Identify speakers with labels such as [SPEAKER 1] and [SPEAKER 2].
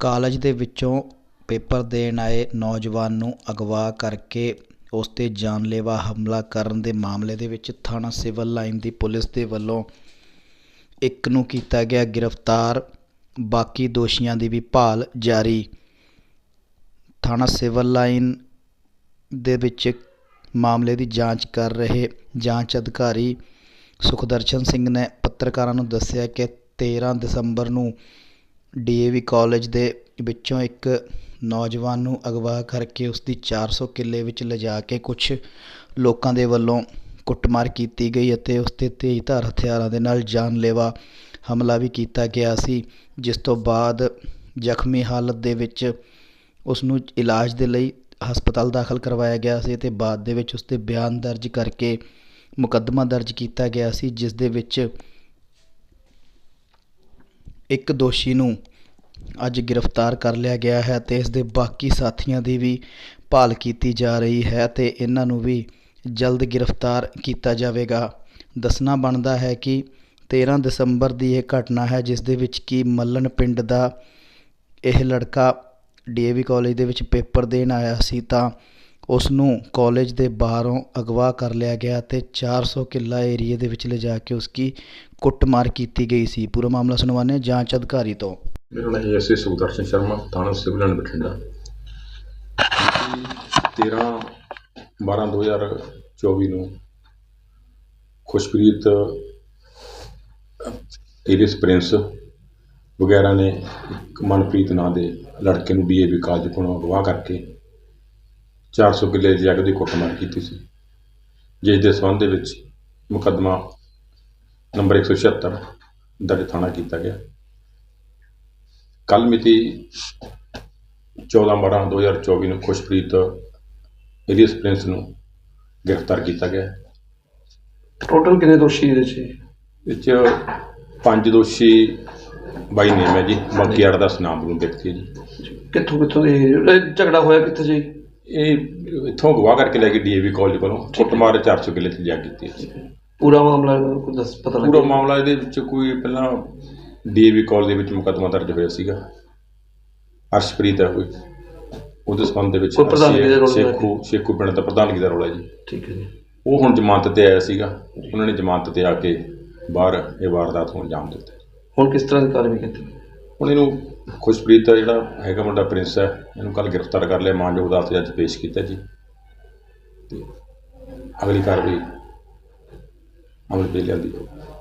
[SPEAKER 1] College ਦੇ ਵਿੱਚੋਂ paper ਦੇਣ ਆਏ ਨੌਜਵਾਨ ਨੂੰ ਅਗਵਾ ਕਰਕੇ ਉਸ 'ਤੇ ਜਾਨਲੇਵਾ ਹਮਲਾ ਕਰਨ ਦੇ ਮਾਮਲੇ ਦੇ ਵਿੱਚ ਥਾਣਾ ਸਿਵਲ ਲਾਈਨ ਦੀ ਪੁਲਿਸ ਦੇ ਵੱਲੋਂ ਇੱਕ ਨੂੰ ਕੀਤਾ ਗਿਆ ਗ੍ਰਿਫਤਾਰ, ਬਾਕੀ ਦੋਸ਼ੀਆਂ ਦੀ ਵੀ ਭਾਲ ਜਾਰੀ। ਥਾਣਾ ਸਿਵਲ ਲਾਈਨ ਦੇ ਵਿੱਚ ਮਾਮਲੇ ਦੀ ਜਾਂਚ ਕਰ ਰਹੇ ਜਾਂਚ ਅਧਿਕਾਰੀ ਸੁਖਦਰਸ਼ਨ ਸਿੰਘ ਨੇ ਪੱਤਰਕਾਰਾਂ ਨੂੰ ਦੱਸਿਆ ਕਿ 13 ਦਸੰਬਰ ਨੂੰ ਡੀ ਏ ਵੀ ਕਾਲਜ ਦੇ ਵਿੱਚੋਂ ਇੱਕ ਨੌਜਵਾਨ ਨੂੰ ਅਗਵਾ ਕਰਕੇ ਉਸਦੀ ਚਾਰ ਸੌ ਕਿੱਲੇ ਵਿੱਚ ਲਿਜਾ ਕੇ ਕੁਛ ਲੋਕਾਂ ਦੇ ਵੱਲੋਂ ਕੁੱਟਮਾਰ ਕੀਤੀ ਗਈ ਅਤੇ ਉਸ 'ਤੇ ਤੇਜ਼ਧਾਰ ਹਥਿਆਰਾਂ ਦੇ ਨਾਲ ਜਾਨਲੇਵਾ ਹਮਲਾ ਵੀ ਕੀਤਾ ਗਿਆ ਸੀ, ਜਿਸ ਤੋਂ ਬਾਅਦ ਜ਼ਖਮੀ ਹਾਲਤ ਦੇ ਵਿੱਚ ਉਸ ਨੂੰ ਇਲਾਜ ਦੇ ਲਈ ਹਸਪਤਾਲ ਦਾਖਲ ਕਰਵਾਇਆ ਗਿਆ ਸੀ ਅਤੇ ਬਾਅਦ ਦੇ ਵਿੱਚ ਉਸ 'ਤੇ ਬਿਆਨ ਦਰਜ ਕਰਕੇ ਮੁਕੱਦਮਾ ਦਰਜ ਕੀਤਾ ਗਿਆ ਸੀ, ਜਿਸ ਦੇ ਵਿੱਚ ਇੱਕ ਦੋਸ਼ੀ ਨੂੰ ਅੱਜ ਗ੍ਰਿਫਤਾਰ ਕਰ ਲਿਆ ਗਿਆ ਹੈ ਅਤੇ ਇਸ ਦੇ ਬਾਕੀ ਸਾਥੀਆਂ ਦੀ ਵੀ ਭਾਲ ਕੀਤੀ ਜਾ ਰਹੀ ਹੈ ਅਤੇ ਇਹਨਾਂ ਨੂੰ ਵੀ ਜਲਦ ਗ੍ਰਿਫਤਾਰ ਕੀਤਾ ਜਾਵੇਗਾ। ਦੱਸਣਾ ਬਣਦਾ ਹੈ ਕਿ 13 ਦਸੰਬਰ ਦੀ ਇਹ ਘਟਨਾ ਹੈ, ਜਿਸ ਦੇ ਵਿੱਚ ਕਿ ਮੱਲਣ ਪਿੰਡ ਦਾ ਇਹ ਲੜਕਾ ਡੀਏਵੀ ਕਾਲਜ ਦੇ ਵਿੱਚ ਪੇਪਰ ਦੇਣ ਆਇਆ ਸੀ ਤਾਂ ਉਸ ਨੂੰ ਕਾਲਜ ਦੇ ਬਾਹਰੋਂ ਅਗਵਾ ਕਰ ਲਿਆ ਗਿਆ ਅਤੇ ਚਾਰ ਸੌ ਕਿੱਲਾ ਏਰੀਏ ਦੇ ਵਿੱਚ ਲਿਜਾ ਕੇ ਉਸ ਕੁੱਟਮਾਰ ਕੀਤੀ ਗਈ ਸੀ। ਪੂਰਾ ਮਾਮਲਾ ਸੁਣਵਾਉਂਦੇ ਹਾਂ ਜਾਂਚ ਅਧਿਕਾਰੀ ਤੋਂ।
[SPEAKER 2] ਮੇਰਾ ਨਾਮ ਐਸ ਐਸ ਸੁਦਰਸ਼ਨ ਸ਼ਰਮਾ, ਥਾਣਾ ਸਿਵਲ ਐਂਡ ਬਠਿੰਡਾ। 13 12 2024 ਨੂੰ ਖੁਸ਼ਪ੍ਰੀਤ ਏਰੀਸ ਪ੍ਰਿੰਸ ਵਗੈਰਾ ਨੇ ਮਨਪ੍ਰੀਤ ਨਾਂ ਦੇ ਲੜਕੇ ਨੂੰ ਡੀਏਵੀ ਕਾਲਜ ਕੋਲੋਂ ਅਗਵਾ ਕਰਕੇ 400 ਕਿੱਲੇ ਦੀ ਜਗ੍ਹਾ ਦੀ ਕੁੱਟਮਾਰ ਕੀਤੀ ਸੀ ਜਿਸ ਦੇ ਸੰਬੰਧ ਦੇ ਵਿੱਚ ਮੁਕੱਦਮਾ ਨੰਬਰ 176 ਦਰਜ ਥਾਣਾ ਕੀਤਾ ਗਿਆ। ਕੱਲ ਮਿਤੀ 14 12 2024 ਨੂੰ ਖੁਸ਼ਪ੍ਰੀਤ ਏਲੀਅਸ ਪ੍ਰਿੰਸ ਨੂੰ ਗ੍ਰਿਫਤਾਰ ਕੀਤਾ ਗਿਆ।
[SPEAKER 3] ਟੋਟਲ ਕਿੰਨੇ ਦੋਸ਼ੀ ਇਹਦੇ 'ਚ
[SPEAKER 2] ਇਹ 'ਚ ਪੰਜ ਦੋਸ਼ੀ ਬਾਈ ਨੇਮ ਹੈ ਜੀ ਬਾਕੀ 8-10 ਨਾਮ ਨੂੰ ਹੈ ਜੀ।
[SPEAKER 3] ਕਿੱਥੋਂ ਕਿੱਥੋਂ ਦੇ ਇਹ ਝਗੜਾ ਹੋਇਆ ਕਿੱਥੇ ਜੀ?
[SPEAKER 2] ਇਹ ਇੱਥੋਂ ਗਵਾਹ ਕਰਕੇ ਲੈ ਕੇ ਡੀਏਵੀ ਕਾਲਜ ਕੋਲੋਂ ਕੁੱਟਮਾਰ 400 ਕਿੱਲੇ ਤੇ ਜਾ ਕੀਤੀ।
[SPEAKER 3] ਪੂਰਾ ਮਾਮਲਾ ਕੋਈ ਦੱਸ ਪਤਾ
[SPEAKER 2] ਪੂਰਾ
[SPEAKER 3] ਲੱਗਿਆ
[SPEAKER 2] ਮਾਮਲਾ ਇਹਦੇ ਵਿੱਚ ਕੋਈ ਪਹਿਲਾਂ ਡੀਏਵੀ ਕਾਲਜ ਦੇ ਵਿੱਚ ਮੁਕੱਦਮਾ ਦਰਜ ਹੋਇਆ ਸੀਗਾ। ਅਰਸ਼ਪ੍ਰੀਤ ਹੈ ਕੋਈ ਉਹਦੇ ਸੰਬੰਧ ਦੇ ਵਿੱਚ
[SPEAKER 3] ਕੋਈ ਪ੍ਰਧਾਨਗੀ ਦਾ ਰੋਲ ਹੈ?
[SPEAKER 2] ਸ਼ੇਖੂ ਸ਼ੇਖੂ ਪਿੰਡ ਦਾ ਪ੍ਰਧਾਨਗੀ ਦਾ ਰੋਲ ਹੈ ਜੀ।
[SPEAKER 3] ਠੀਕ ਹੈ ਜੀ।
[SPEAKER 2] ਉਹ ਹੁਣ ਜ਼ਮਾਨਤ ਤੇ ਆਇਆ ਸੀਗਾ। ਉਹਨਾਂ ਨੇ ਜ਼ਮਾਨਤ ਤੇ ਆ ਕੇ ਬਾਹਰ ਇਹ ਵਾਰਦਾਤ ਨੂੰ ਅੰਜਾਮ ਦਿੱਤਾ।
[SPEAKER 3] ਹੁਣ ਕਿਸ ਤਰ੍ਹਾਂ ਦੀ ਕਾਰਵਾਈ ਕੀਤੀ?
[SPEAKER 2] ਹੁਣ ਇਹਨੂੰ ਖੁਸ਼ਪ੍ਰੀਤ ਦਾ ਜਿਹੜਾ ਹੈਗਾ ਮੁੰਡਾ ਪ੍ਰਿੰਸ ਹੈ, ਇਹਨੂੰ ਕੱਲ ਗ੍ਰਿਫਤਾਰ ਕਰ ਲਿਆ ਮਾਨਯੋਗ ਅਦਾਲਤ 'ਚ ਅੱਜ ਪੇਸ਼ ਕੀਤਾ ਜੀ। ਤੇ ਅਗਲੀ ਕਾਰਵਾਈ ਅਮਲ ਤੇ ਲਿਆਂਦੀ ਜਾਊਗੀ